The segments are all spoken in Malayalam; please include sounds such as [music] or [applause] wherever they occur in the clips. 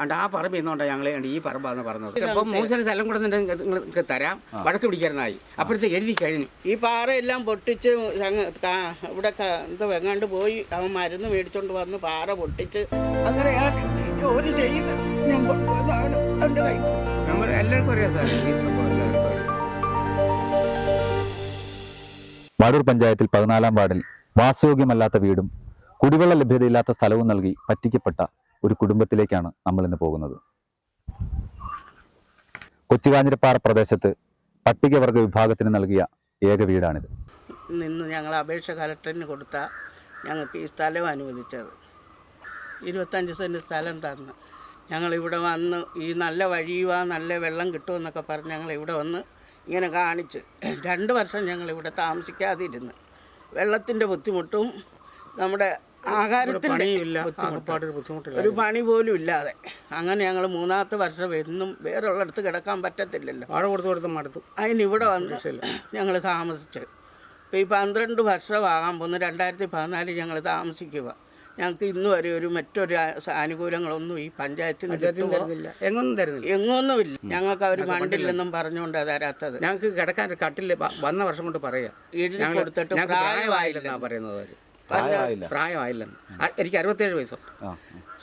അണ്ട് ആ പറമ്പ് ഞങ്ങളെ ഞങ്ങൾ ഈ പറമ്പാന്ന് പറഞ്ഞത്. അപ്പൊ മൂസിന് സ്ഥലം കൂടെ നിങ്ങൾക്ക് തരാം. വടക്ക് പിടിക്കാനായി അപ്പോഴത്തെ എഴുതി കഴിഞ്ഞു. ഈ പാറയെല്ലാം പൊട്ടിച്ച് ഇവിടെ എന്ത് വെങ്ങാണ്ട് പോയി അവൻ മരുന്ന് മേടിച്ചോണ്ട് വന്ന് പാറ പൊട്ടിച്ച് അങ്ങനെ ഞാൻ ജോലി ചെയ്ത് ഞാൻ എന്റെ കൈ. നമ്മൾ എല്ലാവർക്കും അറിയാം സാർ ഈ സംഭവം എല്ലാവർക്കും വാടൂർ പഞ്ചായത്തിൽ പതിനാലാം വാർഡിൽ വാസയോഗ്യമല്ലാത്ത വീടും കുടിവെള്ള ലഭ്യതയില്ലാത്ത സ്ഥലവും നൽകി പറ്റിക്കപ്പെട്ട ഒരു കുടുംബത്തിലേക്കാണ് നമ്മൾ ഇന്ന് പോകുന്നത്. കൊച്ചുകാഞ്ഞിരപ്പാറ പ്രദേശത്ത് പട്ടികവർഗ വിഭാഗത്തിന് നൽകിയ ഏക വീടാണിത്. നിന്ന് ഞങ്ങൾ അപേക്ഷ കലക്ടറിന് കൊടുത്ത ഞങ്ങൾക്ക് ഈ സ്ഥലം അനുവദിച്ചത്. ഇരുപത്തഞ്ച് സെന്റ് സ്ഥലം തന്ന്. ഞങ്ങളിവിടെ വന്ന് ഈ നല്ല വഴിയുവാ നല്ല വെള്ളം കിട്ടുമെന്നൊക്കെ പറഞ്ഞ് ഞങ്ങൾ ഇവിടെ വന്ന് ഇങ്ങനെ കാണിച്ച്. രണ്ട് വർഷം ഞങ്ങളിവിടെ താമസിക്കാതിരുന്ന്. വെള്ളത്തിന്റെ ബുദ്ധിമുട്ടും നമ്മുടെ ആഹാരത്തിന്റെ ഒരു പണി പോലും ഇല്ലാതെ. അങ്ങനെ ഞങ്ങൾ മൂന്നാമത്തെ വർഷം എന്നും വേറുള്ളിടത്ത് കിടക്കാൻ പറ്റത്തില്ലല്ലോ. അതിന് കൊടുത്ത് കൊടുത്ത് മടുത്തു. അതിനിവിടെ വന്ന് ഞങ്ങൾ താമസിച്ച്. ഇപ്പോൾ ഈ പന്ത്രണ്ട് വർഷമാകാൻ പോകുന്ന. രണ്ടായിരത്തി പതിനാലിൽ ഞങ്ങൾ താമസിക്കുക. ഞങ്ങൾക്ക് ഇന്ന് വരെ ഒരു മറ്റൊരു ആനുകൂല്യങ്ങളൊന്നും ഈ പഞ്ചായത്തിന് എങ്ങൊന്നും തരുന്നില്ല. എങ്ങൊന്നുമില്ല. ഞങ്ങൾക്ക് അവർ മണ്ടില്ലെന്നും പറഞ്ഞുകൊണ്ട് തരാത്തത്. ഞങ്ങൾക്ക് കിടക്കാൻ ഒരു കട്ടിൽ വന്ന വർഷം കൊണ്ട് പറയാം. എഴുതി കൊടുത്തിട്ട് പറയുന്നത് പ്രായമായില്ല. എനിക്ക് അറുപത്തേഴ് വയസ്സോ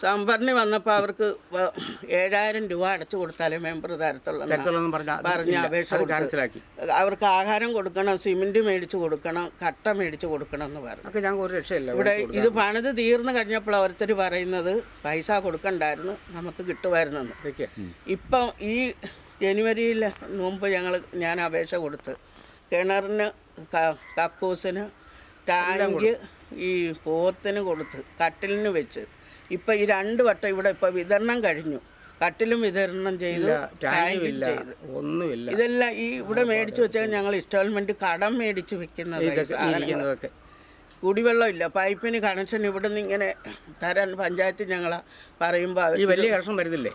സംഭരണി വന്നപ്പോൾ അവർക്ക് ഏഴായിരം രൂപ അടച്ചു കൊടുത്താലേ മെമ്പർ തരത്തുള്ളൂ പറഞ്ഞ അപേക്ഷ ക്യാൻസലാക്കി അവർക്ക് ആഹാരം കൊടുക്കണം സിമെന്റ് മേടിച്ചു കൊടുക്കണം കട്ട മേടിച്ചു കൊടുക്കണം എന്ന് പറഞ്ഞു. ഇവിടെ ഇത് പണിത് തീർന്നു കഴിഞ്ഞപ്പോൾ ഓരോരുത്തർ പറയുന്നത് പൈസ കൊടുക്കണ്ടായിരുന്നു നമുക്ക് കിട്ടുമായിരുന്നെന്ന്. ഇപ്പം ഈ ജനുവരിയിൽ മുമ്പ് ഞങ്ങൾ ഞാൻ അപേക്ഷ കൊടുത്ത് കിണറിന് കക്കൂസിന് ടാങ്ക് ഈ പോത്തിന് കൊടുത്ത് കട്ടിലിന് വെച്ച്. ഇപ്പം ഈ രണ്ട് വട്ടം ഇവിടെ ഇപ്പം വിതരണം കഴിഞ്ഞു. കട്ടിലും വിതരണം ചെയ്തു ചെയ്തു. ഒന്നുമില്ല. ഇതെല്ലാം ഈ ഇവിടെ മേടിച്ച് വെച്ചാൽ ഞങ്ങൾ ഇൻസ്റ്റാൾമെന്റ് കടം മേടിച്ച് വെക്കുന്നത് കുടിവെള്ളം ഇല്ല പൈപ്പിന് കണക്ഷൻ ഇവിടെ നിന്ന് ഇങ്ങനെ തരാൻ പഞ്ചായത്ത് ഞങ്ങൾ പറയുമ്പോൾ ഈ വലിയ കണക്ഷൻ വരുന്നില്ലേ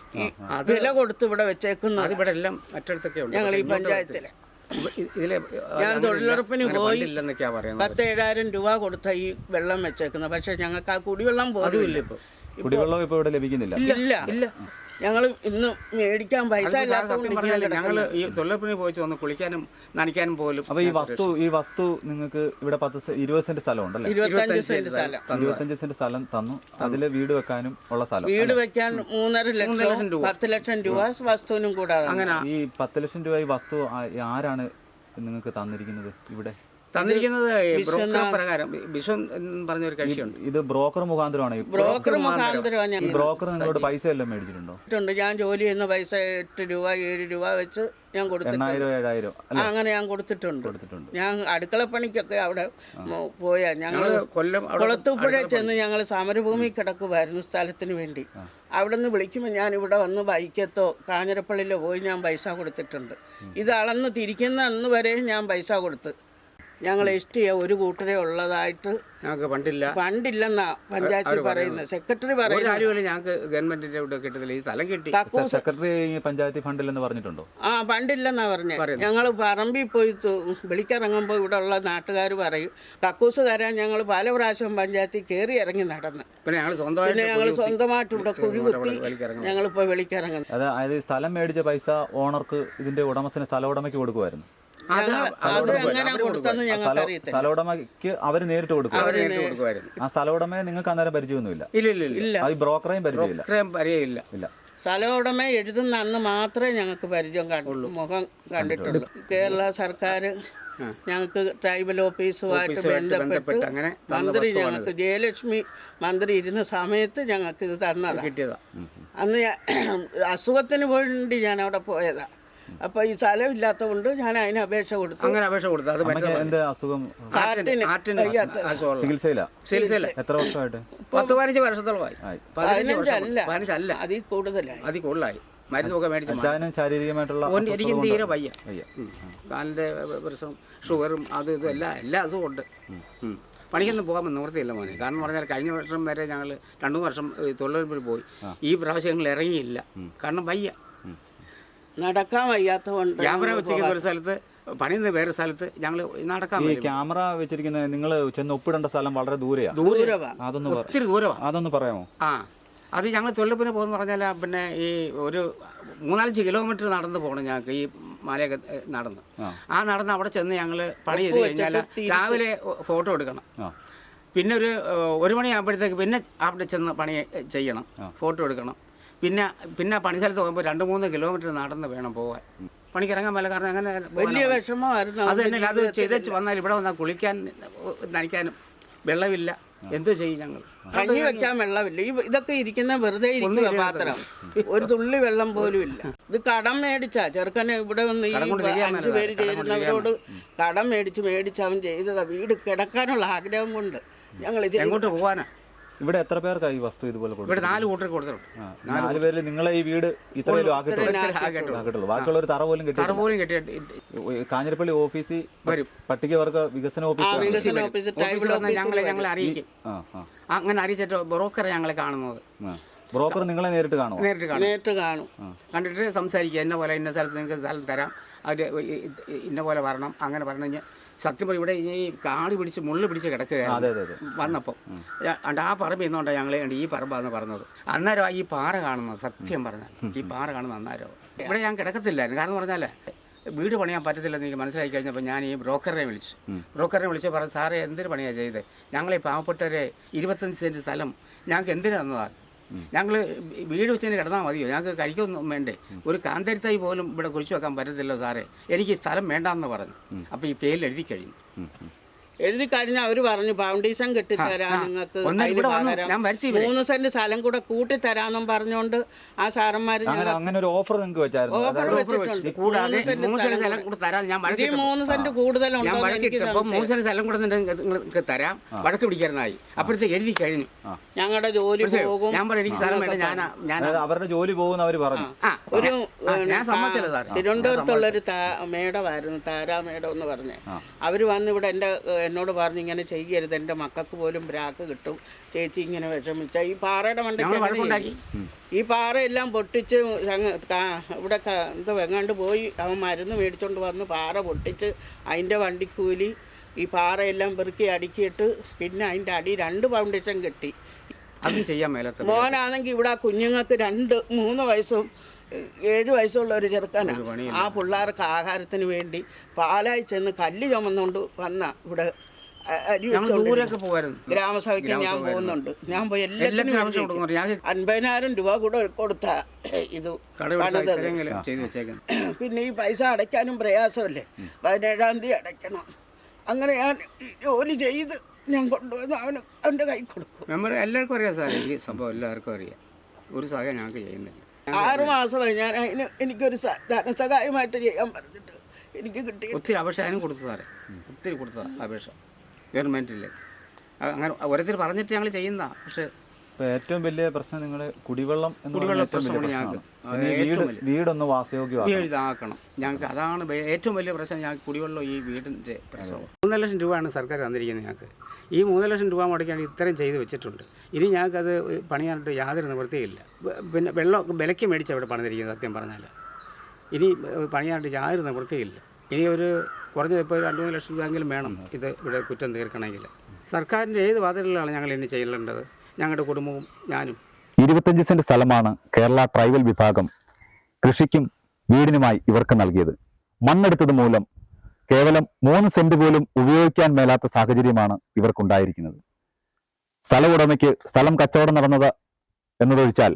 അതെല്ലാം വില കൊടുത്ത് ഇവിടെ വെച്ചേക്കുന്നത് ഇവിടെ എല്ലാം മറ്റിടത്തൊക്കെ ഞങ്ങൾ ഈ പഞ്ചായത്തിലെ. ഇതിലെ ഞാൻ തൊഴിലുറപ്പിന് പോയി പത്ത് ഏഴായിരം രൂപ കൊടുത്ത ഈ വെള്ളം വെച്ചേക്കുന്നത്. പക്ഷെ ഞങ്ങൾക്ക് ആ കുടിവെള്ളം പോലും ഇല്ല ഇപ്പൊ. കുടിവെള്ളം ഇപ്പൊ ഇവിടെ ലഭിക്കുന്നില്ല. ഇല്ല. ഇല്ല. ഞങ്ങൾ ഇന്ന് മേടിക്കാൻ പൈസ ഞങ്ങൾ ഈ തൊഴിലുറപ്പിന് പോയി വന്ന് കുളിക്കാനും നനയ്ക്കാനും പോലും അപ്പൊ ഈ വസ്തു ഈ വസ്തു നിങ്ങൾക്ക് ഇവിടെ പത്ത് ഇരുപത് സെന്റ് സ്ഥലം ഉണ്ടല്ലോ ഇരുപത്തഞ്ച് സെന്റ് സ്ഥലം. ഇരുപത്തഞ്ച് സെന്റ് സ്ഥലം തന്നു. അതിൽ വീട് വെക്കാനും ഉള്ള സ്ഥലം. വീട് വെക്കാൻ മൂന്നര ലക്ഷം രൂപ. പത്ത് ലക്ഷം രൂപ വസ്തുവിനും കൂടാതെ. അങ്ങനെ ഈ പത്ത് ലക്ഷം രൂപ ഈ വസ്തു ആരാണ് നിങ്ങൾക്ക് തന്നിരിക്കുന്നത് ഇവിടെ? തന്നിരിക്കുന്നത് ബ്രോക്കർ പ്രകാരം. ബിഷു എന്ന് പറഞ്ഞ ഒരു കക്ഷിയുണ്ട്. ഇത് ബ്രോക്കർ മുഖാന്തരമാണ്. ബ്രോക്കർ മുഖാന്തരമാണ് ഈ ബ്രോക്കർ നിങ്ങളോട് പൈസ എല്ലാം മേടിച്ചിട്ടുണ്ടോ? ണ്ട് ഞാൻ ജോലി ചെയ്യുന്ന പൈസ എട്ട് രൂപ ഏഴ് രൂപ വെച്ച് ഞാൻ കൊടുത്തിട്ടുണ്ട്. അങ്ങനെ ഞാൻ കൊടുത്തിട്ടുണ്ട്. കൊടുത്തിട്ടുണ്ട്. ഞാൻ അടുക്കളപ്പണിക്കൊക്കെ അവിടെ പോയാ ഞങ്ങൾ കൊല്ലം കൊളത്തുപ്പുഴ കുളത്തൂപ്പുഴ ചെന്ന് ഞങ്ങൾ സമരഭൂമി കിടക്കുമായിരുന്നു സ്ഥലത്തിന് വേണ്ടി. അവിടെ നിന്ന് വിളിക്കുമ്പോൾ ഞാൻ ഇവിടെ വന്ന് ബൈക്കത്തോ കാഞ്ഞിരപ്പള്ളിയിലോ പോയി ഞാൻ പൈസ കൊടുത്തിട്ടുണ്ട്. ഇത് അളന്ന് തിരിക്കുന്ന അന്ന് വരെയും ഞാൻ പൈസ കൊടുത്ത്. ഞങ്ങൾ എഷ്ടിയ ഒരു കൂട്ടരെ ഉള്ളതായിട്ട് ഞങ്ങൾക്ക് ഫണ്ടില്ല ഫണ്ടില്ലെന്നാ പഞ്ചായത്തിൽ പറയുന്നത്. സെക്രട്ടറി പറയുന്നത്. ആനുകൂല്യം ഞങ്ങൾക്ക് ഗവൺമെന്റിന്റെ ഇവിടെ കിട്ടത്തില്ല. ഈ സ്ഥലം കിട്ടി. കക്കൂസ് സെക്രട്ടറി പഞ്ചായത്ത് ഫണ്ടില്ലെന്ന് പറഞ്ഞിട്ടുണ്ടോ? ആ പണ്ടില്ലെന്നാ പറഞ്ഞത് ഞങ്ങൾ പറമ്പിൽ പോയി വിളിക്കിറങ്ങുമ്പോൾ ഇവിടെ ഉള്ള നാട്ടുകാർ പറയും കക്കൂസ് തരാൻ ഞങ്ങൾ പല പ്രാവശ്യം പഞ്ചായത്തിൽ കയറി ഇറങ്ങി നടന്ന്. പിന്നെ ഞങ്ങൾ സ്വന്തമായിട്ട് ഇവിടെ കുഴി കുത്തി വലിക്കിറങ്ങും ഞങ്ങളിപ്പോൾ വിളിക്കിറങ്ങുന്നത് അതായത് ഈ സ്ഥലം മേടിച്ച പൈസ ഓണർക്ക് ഇതിന്റെ ഉടമസ്ഥന് സ്ഥല ഉടമയ്ക്ക് കൊടുക്കുമായിരുന്നു. അത് അവർ നേരിട്ട് കൊടുക്കും. ആ സ്ഥല നിങ്ങൾക്ക് അന്നേരം പരിചയമൊന്നുമില്ല. ഇല്ല ബ്രോക്കറേയും പരിചയമില്ല. ഇല്ല. എഴുതുന്ന അന്ന് മാത്രമേ ഞങ്ങൾക്ക് പരിചയം കണ്ടുള്ളൂ മുഖം കണ്ടിട്ടുള്ളൂ. കേരള സർക്കാർ ഞങ്ങൾക്ക് ട്രൈബൽ ഓഫീസുമായിട്ട് ബന്ധപ്പെട്ട് അങ്ങനെ മന്ത്രി ഞങ്ങൾക്ക് ജയലക്ഷ്മി മന്ത്രി ഇരുന്ന സമയത്ത് ഞങ്ങൾക്ക് ഇത് തന്നതാണ് കിട്ടിയതാ. അന്ന് അസുഖത്തിന് വേണ്ടി ഞാൻ അവിടെ പോയതാ. അപ്പോൾ ഈ സ്ഥലം ഇല്ലാത്തതുകൊണ്ട് ഞാൻ അതിന് അപേക്ഷ കൊടുത്തു. അങ്ങനെ അപേക്ഷ കൊടുത്തു. അത് അമ്മയ്ക്ക് എന്ത് അസുഖം? ഹാർട്ടിന്. അസുഖമുള്ള ചികിത്സയില? ചികിത്സയില്ല എത്ര വർഷമായിട്ട്? പത്ത് പതിനഞ്ച് വർഷത്തോളമായി. ആയി. പതിനഞ്ച് വർഷം. പതിനഞ്ചല്ല പതിനഞ്ചല്ല. അതിൽ കൂടുതലായി. അതിൽ കൂടുതലായി. മരുന്നൊക്കെ മേടിച്ച് മാറ്റി. അച്ഛനും ശാരീരികമായിട്ടുള്ള ഓൻ എനിക്കും തീരെ കൊണ്ട് വയ്യ. വയ്യ. ഉം. കാലിന്റെ പ്രശ്നം ഷുഗറും അത് ഇതും എല്ലാം എല്ലാ അതും ഉണ്ട്. ഉം. പണിക്കൊന്നും പോകാൻ നിവൃത്തിയില്ല മോനെ. കാരണം പറഞ്ഞാൽ കഴിഞ്ഞ വർഷം വരെ ഞങ്ങൾ രണ്ടു വർഷം തൊഴിലുറപ്പിൽ പോയി. ഈ പ്രാവശ്യം ഞങ്ങൾ ഇറങ്ങിയില്ല. കാരണം വയ്യ. നടക്കാൻ വയ്യാത്തതുകൊണ്ട് ക്യാമറ വെച്ചിരിക്കുന്ന ഒരു സ്ഥലത്ത് പണിയുന്ന വേറെ സ്ഥലത്ത് ഞങ്ങൾ നടക്കാൻ ഈ ക്യാമറ വെച്ചിരിക്കുന്ന നിങ്ങൾ ചെന്ന് ഒപ്പിടേണ്ട സ്ഥലം വളരെ ദൂരെയാ. ദൂരെ ദൂരവാ. അതൊന്ന് ഒത്തിരി ദൂരമാണ് അതൊന്ന് പറയാമോ? ആ. അത് ഞങ്ങൾ തൊഴിലുറപ്പിന് പോകുന്ന പറഞ്ഞാൽ പിന്നെ ഈ ഒരു മൂന്നാലഞ്ച് കിലോമീറ്റർ നടന്ന് പോകണം ഞങ്ങൾക്ക് ഈ മലയൊക്കെ നടന്ന്. ആ. നടന്ന് അവിടെ ചെന്ന് ഞങ്ങൾ പണി ചെയ്ത് കഴിഞ്ഞാൽ രാവിലെ ഫോട്ടോ എടുക്കണം. പിന്നെ ഒരു ഒരു മണിയാകുമ്പോഴത്തേക്ക് പിന്നെ അവിടെ ചെന്ന് പണി ചെയ്യണം ഫോട്ടോ എടുക്കണം. പിന്നെ പിന്നെ പണി സ്ഥലത്ത് പോകുമ്പോൾ രണ്ട് മൂന്ന് കിലോമീറ്റർ നടന്ന് വേണം പോകാൻ പണിക്ക് ഇറങ്ങാൻ പറ്റില്ല കാരണം അങ്ങനെ വലിയ വിഷമമായിരുന്നു അത് തന്നെ അത് ചെയ്തേച്ച് വന്നാൽ ഇവിടെ വന്നാൽ കുളിക്കാൻ നനയ്ക്കാനും വെള്ളമില്ല. എന്തോ ചെയ്യും ഞങ്ങൾ? കഞ്ഞി വെക്കാൻ വെള്ളമില്ല. ഈ ഇതൊക്കെ ഇരിക്കുന്ന വെറുതെ ഇരിക്കുക പാത്രം. ഒരു തുള്ളി വെള്ളം പോലും ഇല്ല. ഇത് കടം മേടിച്ചാ. ചെറുക്കനെ ഇവിടെ വന്ന് ഈ അഞ്ചു പേര് ചേരുന്നവരോട് കടം മേടിച്ച് മേടിച്ച് അവൻ ചെയ്തതാ. വീട് കിടക്കാനുള്ള ആഗ്രഹം കൊണ്ട് ഞങ്ങൾ ഇത് എങ്ങോട്ട് പോകാനാ ഇവിടെ എത്ര പേർക്കാണ് ഈ വസ്തു ഇതുപോലെ ഇവിടെ നാല് കൂട്ടർ കൊടുത്തിട്ടുണ്ട്. ആ, നാല് പേരിൽ നിങ്ങളെ ഈ വീട് ഇത്രയും ആക്കിയിട്ടുള്ളൂ. ആക്കിയിട്ടുള്ളൂ. ഒരു തറ പോലും കിട്ടി തറ പോലും കെട്ടിയിട്ട് കാഞ്ഞിരപ്പള്ളി ഓഫീസിൽ വരും. പട്ടികവർഗ വികസന ഓഫീസ് വികസന ഓഫീസ് ഓഫീസിൽ ട്രൈബൽ വന്നാൽ ഞങ്ങളെ ഞങ്ങളെ അറിയിക്കും. ആ ആ. അങ്ങനെ അറിയിച്ചിട്ട് ബ്രോക്കറെ ഞങ്ങളെ കാണുന്നത്. ആ. ബ്രോക്കർ നിങ്ങളെ നേരിട്ട് കാണുമോ നേരിട്ട് കാണും. നേരിട്ട് കാണും. കണ്ടിട്ട് സംസാരിക്കുക എന്ന പോലെ ഇന്ന സ്ഥലത്ത് നിങ്ങൾക്ക് സ്ഥലം തരാം. അവർ ഇന്ന പോലെ വരണം. അങ്ങനെ പറഞ്ഞു കഴിഞ്ഞാൽ സത്യം പറയും ഇവിടെ ഈ കാട് പിടിച്ച് മുള്ളു പിടിച്ച് കിടക്കുക കിടക്കുകയായിരുന്നു വന്നപ്പോൾ അണ്ട് ആ പറമ്പ് ഇന്നുകൊണ്ടാണ് ഞങ്ങൾ ഈ പറമ്പാന്ന് പറഞ്ഞത്. അന്നേരം ഈ പാറ കാണുന്നത് സത്യം പറഞ്ഞാൽ ഈ പാറ കാണുന്നത് അന്നേരം. ഇവിടെ ഞാൻ കിടക്കത്തില്ലായിരുന്നു. കാരണം പറഞ്ഞാൽ വീട് പണിയാൻ പറ്റത്തില്ലെന്ന് എനിക്ക് മനസ്സിലാക്കി കഴിഞ്ഞപ്പോൾ ഞാൻ ഈ ബ്രോക്കറിനെ വിളിച്ചു. ബ്രോക്കറിനെ വിളിച്ച് പറഞ്ഞു സാറേ എന്തിനു പണിയാണ് ചെയ്തത് ഞങ്ങളെ പാവപ്പെട്ടവരെ ഇരുപത്തഞ്ച് സെന്റ് സ്ഥലം ഞങ്ങൾക്ക് എന്തിനു തന്നതാണ് ഞങ്ങൾ വീട് വെച്ചതിന് കിടന്നാൽ മതിയോ? ഞങ്ങൾക്ക് കഴിക്കൊന്നും വേണ്ടേ. ഒരു കാന്തരിത്തായി പോലും ഇവിടെ കുറിച്ച് വെക്കാൻ പറ്റത്തില്ല സാറേ. എനിക്ക് ഈ സ്ഥലം വേണ്ടാന്ന് പറഞ്ഞു. അപ്പോൾ ഈ പേരിൽ എഴുതി കഴിഞ്ഞു. എഴുതി കഴിഞ്ഞാൽ അവർ പറഞ്ഞു ഫൗണ്ടേഷൻ കെട്ടിത്തരാം നിങ്ങൾക്ക്. മൂന്ന് സെന്റ് സ്ഥലം കൂടെ കൂട്ടിത്തരാന്നും പറഞ്ഞുകൊണ്ട് ആ സാറന്മാർ അങ്ങനെ ഒരു ഓഫർ നിങ്ങൾക്ക് വെച്ചായിരുന്നു. ഓഫർ വെച്ചിട്ടുണ്ട്. മൂന്ന് സെന്റ് കൂടുതലുണ്ട് സ്ഥലം കൂടെ നിങ്ങൾക്ക് തരാം. വഴക്ക് പിടിക്കാനായി അപ്പോഴത്തേക്ക് എഴുതി കഴിഞ്ഞു. ഞങ്ങളുടെ ജോലി പോകും. ഞാൻ പറഞ്ഞു എനിക്ക് സ്ഥലം വേണ്ട ഞാൻ ഞാൻ അതായത് അവരുടെ ജോലി പോകുന്ന അവർ പറഞ്ഞു. ഒരു തിരുവനന്തപുരത്തുള്ള ഒരു മേടമായിരുന്നു താരാ മേഡം എന്ന് പറഞ്ഞ്. അവർ വന്ന് ഇവിടെ എന്റെ എന്നോട് പറഞ്ഞു ഇങ്ങനെ ചെയ്യരുത്. എന്റെ മക്കൾക്ക് പോലും ബ്രാക്ക് കിട്ടും. ചേച്ചി ഇങ്ങനെ വിഷമിച്ച. ഈ പാറയുടെ മണ്ടയ്ക്ക്. ഈ പാറയെല്ലാം പൊട്ടിച്ച് ഇവിടെ എന്ത് വെങ്ങാണ്ട് പോയി. അവൻ മരുന്ന് മേടിച്ചോണ്ട് വന്ന് പാറ പൊട്ടിച്ച് അതിന്റെ വണ്ടിക്കൂലി ഈ പാറയെല്ലാം പെറുക്കി അടുക്കിയിട്ട് പിന്നെ അതിന്റെ അടി രണ്ട് ഫൗണ്ടേഷൻ കെട്ടി. അതും ചെയ്യാൻ മേലാത്ത മോനാണെങ്കിൽ ഇവിടെ കുഞ്ഞുങ്ങൾക്ക് രണ്ട് മൂന്ന് വയസ്സും ഏഴ് വയസ്സുള്ള ഒരു ചെറുക്കനാണ് ആ പിള്ളേർക്ക് ആഹാരത്തിന് വേണ്ടി പാലായി ചെന്ന് കല്ല് ചുമന്നുകൊണ്ട് വന്ന ഇവിടെ ഗ്രാമസഭയ്ക്ക് ഞാൻ പോകുന്നുണ്ട്. ഞാൻ പോയി എല്ലാത്തിനും അൻപതിനായിരം രൂപ കൂടെ കൊടുത്ത ഇത് [clears throat] പിന്നെ ഈ പൈസ അടയ്ക്കാനും പ്രയാസമല്ലേ? പതിനേഴാം തീയതി അടയ്ക്കണം. അങ്ങനെ ഞാൻ ജോലി ചെയ്ത് ഞാൻ കൊണ്ടുവന്ന് അവന് അവന്റെ കൈ കൊടുക്കും. എല്ലാവർക്കും അറിയാം സാർ ഈ സംഭവം എല്ലാവർക്കും അറിയാം. ഒരു സഹായം ഞങ്ങൾക്ക് ചെയ്യുന്നില്ല. ആറ് മാസമായി. ഞാൻ അതിന് എനിക്കൊരു ധനസഹായമായിട്ട് ചെയ്യാൻ പറഞ്ഞിട്ട് എനിക്ക് കിട്ടി ഒത്തിരി അപേക്ഷ അതിനും കൊടുത്തു സാറേ ഒത്തിരി കൊടുത്തതാ അപേക്ഷ. ഗവൺമെന്റിൽ അങ്ങനെ ഓരോരുത്തർ പറഞ്ഞിട്ട് ഞങ്ങൾ ചെയ്യുന്ന പക്ഷേ ഏറ്റവും വലിയ പ്രശ്നം നിങ്ങൾ കുടിവെള്ളം കുടിവെള്ള പറഞ്ഞ ഏറ്റവും വലിയ പ്രശ്നമാണ്. പ്രശ്നമാണ് ഞങ്ങൾക്ക്. വീട് വീടൊന്ന് വാസയോഗ്യമാക്കണം. ഇതാക്കണം. ഞങ്ങൾക്ക് അതാണ് ഏറ്റവും വലിയ പ്രശ്നം ഞങ്ങൾക്ക് കുടിവെള്ളം ഈ വീടിന്റെ പ്രശ്നം മൂന്നര ലക്ഷം രൂപയാണ് സർക്കാർ തന്നിരിക്കുന്നത് ഞങ്ങൾക്ക്. ഈ മൂന്നര ലക്ഷം രൂപ മുടക്കിയാണ് ഇത്രയും ചെയ്ത് വെച്ചിട്ടുണ്ട്. ഇനി ഞങ്ങൾക്കത് പണിയാനായിട്ട് യാതൊരു നിവൃത്തിയില്ല പിന്നെ വെള്ളം വിലയ്ക്ക് മേടിച്ച് അവിടെ പണിതിരിക്കുന്നത് സത്യം പറഞ്ഞാൽ ഇനി പണിയാനായിട്ട് യാതൊരു നിവൃത്തിയില്ല ഇനി ഒരു കുറഞ്ഞ ഇപ്പോൾ രണ്ട് മൂന്ന് ലക്ഷം രൂപയെങ്കിലും വേണം ഇത് ഇവിടെ കുറ്റം തീർക്കണമെങ്കിൽ. സർക്കാരിന്റെ ഏത് വാതിലുകളാണ് ഞങ്ങൾ ഇനി ചെയ്യേണ്ടത്? ഞങ്ങളുടെ കുടുംബവും ഞാനും. ഇരുപത്തഞ്ച് സെന്റ് സ്ഥലമാണ് കേരള ട്രൈബൽ വിഭാഗം കൃഷിക്കും വീടിനുമായി ഇവർക്ക് നൽകിയത്. മണ്ണെടുത്തത് മൂലം കേവലം മൂന്ന് സെന്റ് പോലും ഉപയോഗിക്കാൻ മേലാത്ത സാഹചര്യമാണ് ഇവർക്കുണ്ടായിരിക്കുന്നത്. സ്ഥല ഉടമയ്ക്ക് സ്ഥലം കച്ചവടം നടന്നത് എന്നതൊഴിച്ചാൽ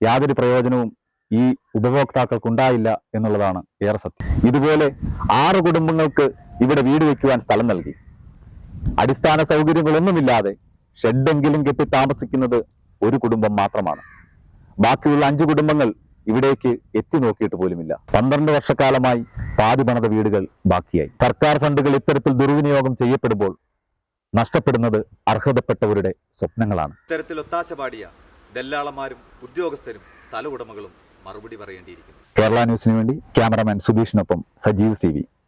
യാതൊരു പ്രയോജനവും ഈ ഉപഭോക്താക്കൾക്കുണ്ടായില്ല എന്നുള്ളതാണ് ഏറെ സത്യം. ഇതുപോലെ ആറ് കുടുംബങ്ങൾക്ക് ഇവിടെ വീട് വയ്ക്കുവാൻ സ്ഥലം നൽകി. അടിസ്ഥാന സൗകര്യങ്ങളൊന്നുമില്ലാതെ ഷെഡെങ്കിലും കെട്ടി താമസിക്കുന്നത് ഒരു കുടുംബം മാത്രമാണ്. ബാക്കിയുള്ള അഞ്ച് കുടുംബങ്ങൾ ഇവിടേക്ക് എത്തി നോക്കിയിട്ട് പോലുമില്ല. പന്ത്രണ്ട് വർഷക്കാലമായി പാതി പണിത വീടുകൾ ബാക്കിയായി. സർക്കാർ ഫണ്ടുകൾ ഇത്തരത്തിൽ ദുർവിനിയോഗം ചെയ്യപ്പെടുമ്പോൾ നഷ്ടപ്പെടുന്നത് അർഹതപ്പെട്ടവരുടെ സ്വപ്നങ്ങളാണ്. ഇത്തരത്തിൽ ഒത്താശ പാടിയ ദല്ലാളന്മാരും ഉദ്യോഗസ്ഥരും സ്ഥല ഉടമകളും മറുപടി പറയേണ്ടിയിരിക്കുന്നു. കേരള ന്യൂസിനു വേണ്ടി ക്യാമറമാൻ സുധീഷിനൊപ്പം സജീവ് സി വി.